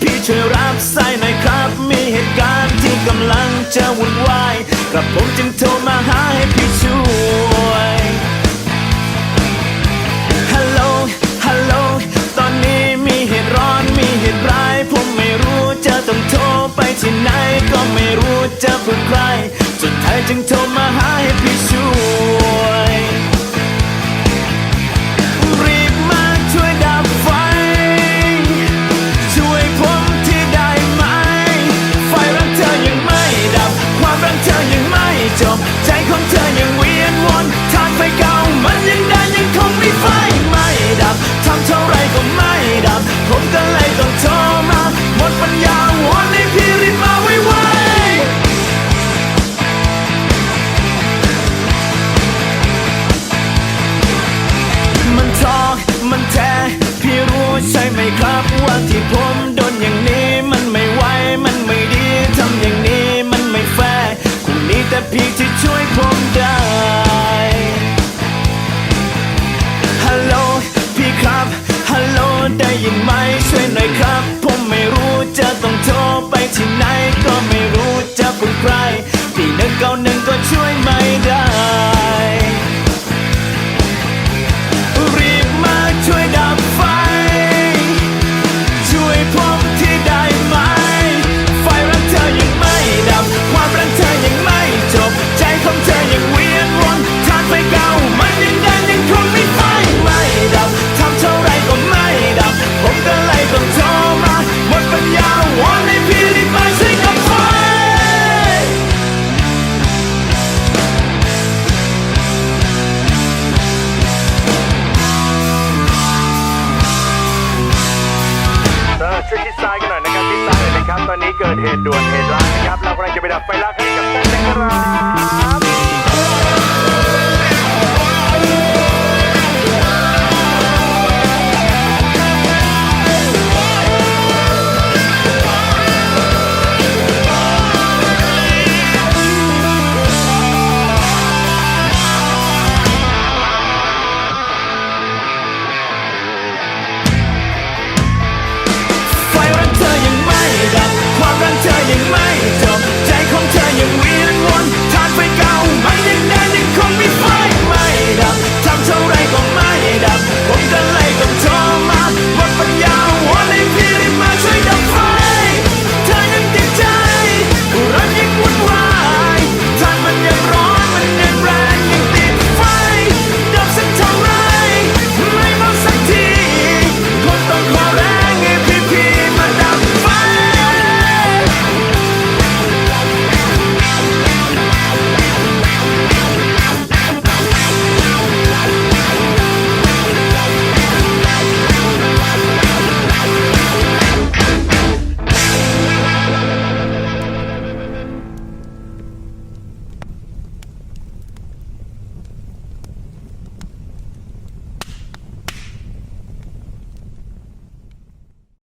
พี่ช่วยรับสายหน่อยครับ มีเหตุการณ์ที่กำลังจะวุ่นวายกับผมจึงโทรมาหาให้พี่ช่วยฮัลโหลฮัลโหลตอนนี้มีเหตุร้อนมีเหตุร้าย ผมไม่รู้จะต้องโทรไปที่ไหน ก็ไม่รู้จะพูดใครสุดท้ายจึงโทรมาหาให้พี่ช่วยันแท้พี่รู้ใช่ไหมครับว่าที่ผมโดนอย่างนี้ doing it.